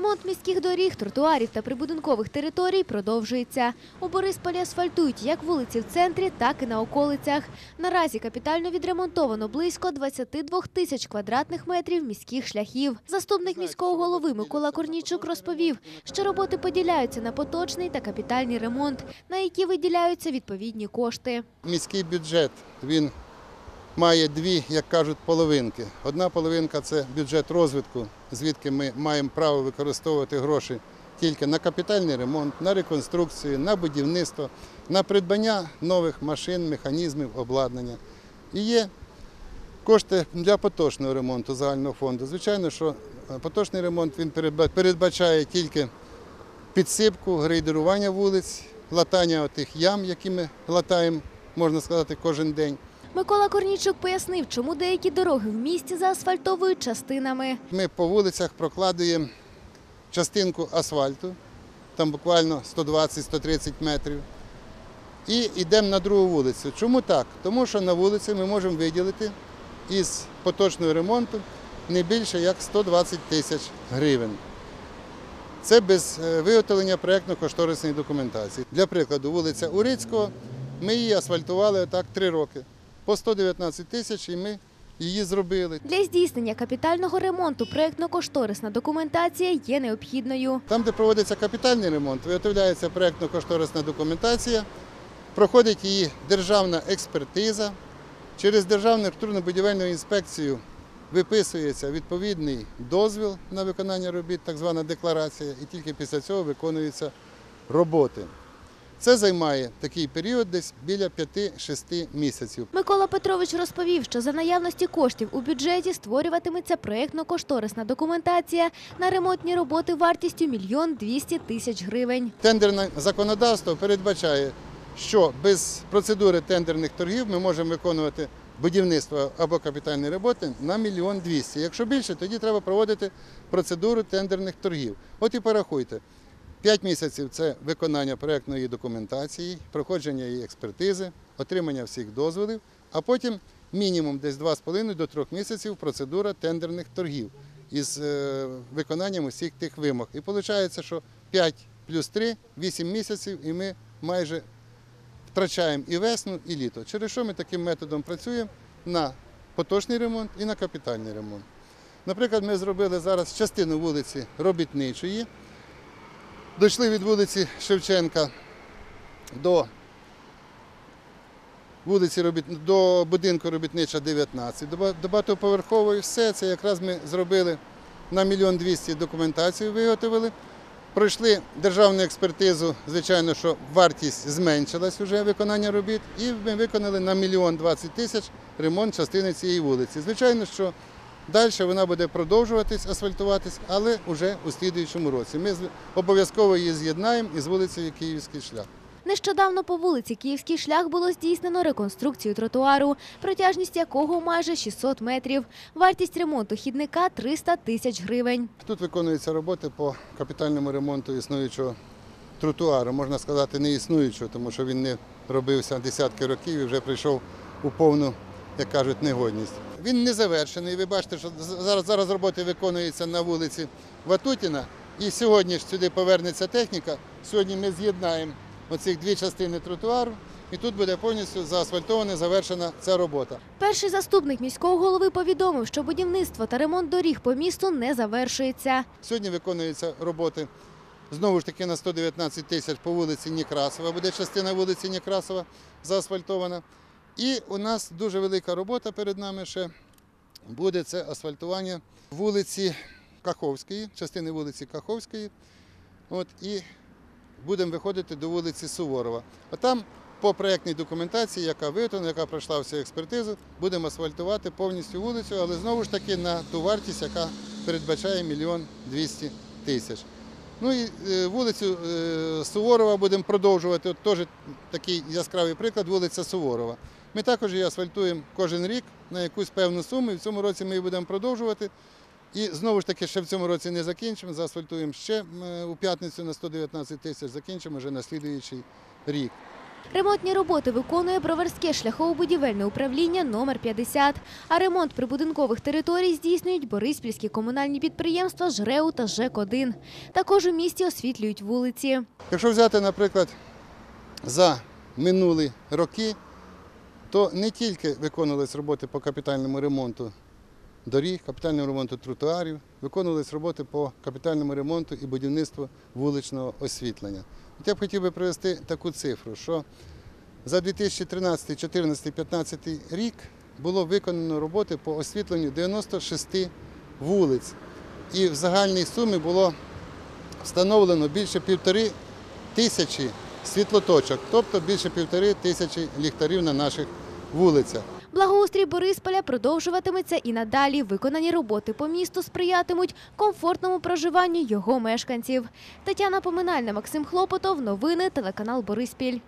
Ремонт міських доріг, тротуарів та прибудинкових територій продовжується. У Борисполі асфальтують як вулиці в центрі, так і на околицях. Наразі капітально відремонтовано близько 22 тисяч квадратних метрів міських шляхів. Заступник міського голови Микола Корнійчук розповів, що роботи поділяються на поточний та капітальний ремонт, на які виділяються відповідні кошти. Міський бюджет він має дві, як кажуть, половинки. Одна половинка це бюджет розвитку, звідки ми маємо право використовувати гроші тільки на капітальний ремонт, на реконструкцію, на будівництво, на придбання нових машин, механізмів, обладнання. І є кошти для поточного ремонту загального фонду. Звичайно, що е, поточний ремонт він передбачає тільки підсипку, грейдерування вулиць, латання тих ям, які ми латаємо, можна сказати, кожен день. Микола Корнійчук пояснив, чому деякі дороги в місті заасфальтовують частинами. Ми по вулицях прокладуємо частинку асфальту, там буквально 120-130 метрів, і йдемо на другу вулицю. Чому так? Тому що на вулиці ми можемо виділити із поточного ремонту не більше як 120 тисяч гривень. Це без е, виготовлення проєктно-кошторисної документації. Для прикладу, вулиця Урицького, ми її асфальтували так три роки. По 119 тисяч і ми її зробили. Для здійснення капітального ремонту проєктно-кошторисна документація є необхідною. Там, де проводиться капітальний ремонт, виготовляється проєктно-кошторисна документація, проходить її державна експертиза. Через Державну архітектурно-будівельну інспекцію виписується відповідний дозвіл на виконання робіт, так звана декларація, і тільки після цього виконуються роботи. Це займає такий період десь біля 5-6 місяців. Микола Петрович розповів, що за наявності коштів у бюджеті створюватиметься проєктно-кошторисна документація на ремонтні роботи вартістю мільйон двісті тисяч гривень. Тендерне законодавство передбачає, що без процедури тендерних торгів ми можемо виконувати будівництво або капітальні роботи на мільйон двісті. Якщо більше, тоді треба проводити процедуру тендерних торгів. От і порахуйте. 5 місяців це виконання проєктної документації, проходження її експертизи, отримання всіх дозволів, а потім мінімум десь 2,5 до 3 місяців процедура тендерних торгів із е, виконанням усіх тих вимог. І виходить, що 5 плюс 3 – 8 місяців, і ми майже втрачаємо і весну, і літо. Через що ми таким методом працюємо на поточний ремонт і на капітальний ремонт. Наприклад, ми зробили зараз частину вулиці Робітничої, дійшли від вулиці Шевченка до вулиці Робіт... до будинку Робітнича 19, до багатоповерхової. Все це якраз ми зробили на мільйон двісті документацію виготовили. Пройшли державну експертизу, звичайно, що вартість зменшилась вже виконання робіт, і ми виконали на мільйон двадцять тисяч ремонт частини цієї вулиці. Звичайно, що далі вона буде продовжуватись, асфальтуватись, але вже у слідуючому році. Ми обов'язково її з'єднаємо із вулицею Київський шлях. Нещодавно по вулиці Київський шлях було здійснено реконструкцію тротуару, протяжність якого майже 600 метрів. Вартість ремонту хідника 300 тисяч гривень. Тут виконуються роботи по капітальному ремонту існуючого тротуару. Можна сказати, не існуючого, тому що він не робився десятки років і вже прийшов у повну, як кажуть, негодність. Він не завершений. Ви бачите, що зараз, зараз роботи виконуються на вулиці Ватутіна. І сьогодні ж сюди повернеться техніка. Сьогодні ми з'єднаємо оцих дві частини тротуару, і тут буде повністю заасфальтована, завершена ця робота. Перший заступник міського голови повідомив, що будівництво та ремонт доріг по місту не завершується. Сьогодні виконуються роботи знову ж таки на 119 тисяч по вулиці Некрасова. Буде частина вулиці Некрасова заасфальтована. І у нас дуже велика робота перед нами ще буде це асфальтування вулиці Каховської, частини вулиці Каховської. От, і будемо виходити до вулиці Суворова. А там по проєктній документації, яка виготовлена, яка пройшла всю експертизу, будемо асфальтувати повністю вулицю, але знову ж таки на ту вартість, яка передбачає мільйон двісті тисяч. Ну і е, вулицю е, Суворова будемо продовжувати. От теж такий яскравий приклад, вулиця Суворова. Ми також її асфальтуємо кожен рік на якусь певну суму, і в цьому році ми її будемо продовжувати. І знову ж таки, ще в цьому році не закінчимо, заасфальтуємо ще у п'ятницю на 119 тисяч, закінчимо вже на слідуючий рік. Ремонтні роботи виконує Броварське шляхово-будівельне управління номер 50, а ремонт прибудинкових територій здійснюють Бориспільські комунальні підприємства ЖРЕУ та ЖЕК-1. Також у місті освітлюють вулиці. Якщо взяти, наприклад, за минулі роки, то не тільки виконувались роботи по капітальному ремонту доріг, капітальному ремонту тротуарів, виконувались роботи по капітальному ремонту і будівництву вуличного освітлення. От я б хотів би привести таку цифру, що за 2013, 2014, 2015 рік було виконано роботи по освітленню 96 вулиць. І в загальній сумі було встановлено більше півтори тисячі світлоточок, тобто більше півтори тисячі ліхтарів на наших вулицях. Благоустрій Борисполя продовжуватиметься і надалі. Виконані роботи по місту сприятимуть комфортному проживанню його мешканців. Тетяна Поминальна, Максим Хлопотов. Новини телеканал Бориспіль.